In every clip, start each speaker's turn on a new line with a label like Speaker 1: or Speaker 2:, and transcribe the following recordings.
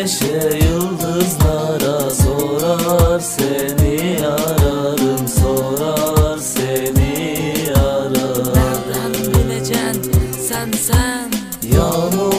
Speaker 1: güneşe yıldızlara sorar seni ararım sorar seni ararım.
Speaker 2: Nereden bileceksin sen sen?
Speaker 1: Yağmura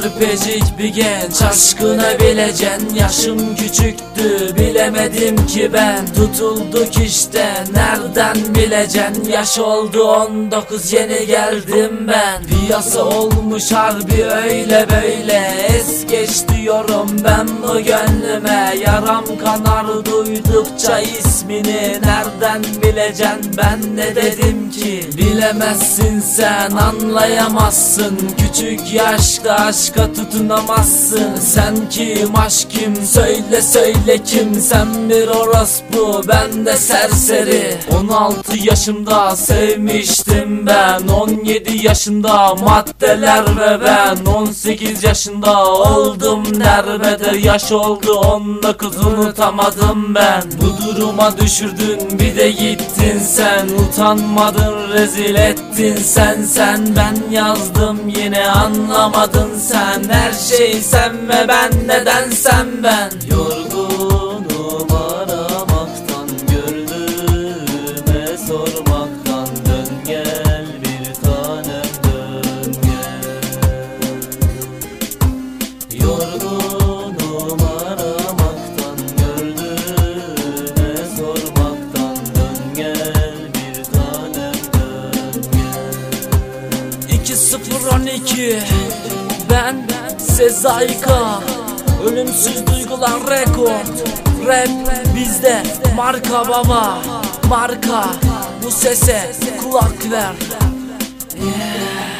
Speaker 2: Körpecik bir genç aşkına bileceksin Yaşım küçüktü bilemedim ki ben. Tutulduk işte nereden bileceksin Yaş oldu 19 yeni geldim ben Piyasa olmuş harbi öyle böyle. Es geç diyorum ben bu gönlüme. Yaram kanar duydukça ismini Nereden bileceksin? Ben ne dedim ki? Bilemezsin sen anlayamazsın. Küçük yaşta aşka tutunamazsın. Sen kim aşk kim? Söyle söyle kim? Sen bir orospu ben de serseri. 16 yaşımda sevmiştim ben. 17 yaşında maddeler ve ben 18 yaşında oldum. Derbeder Yaş oldu 19 unutamadım ben. Bu duruma düşürdün bir de gittin sen. Utanmadın rezil ettin sen sen. Ben yazdım yine anlamadın sen. Her şey sen ve ben nedensem ben?
Speaker 1: Yorgunum
Speaker 2: 012 Ben Sezayka Ölümsüz duygular rekord. Rap bizde. Marka baba. Marka. Bu sese kulak ver. Yeah.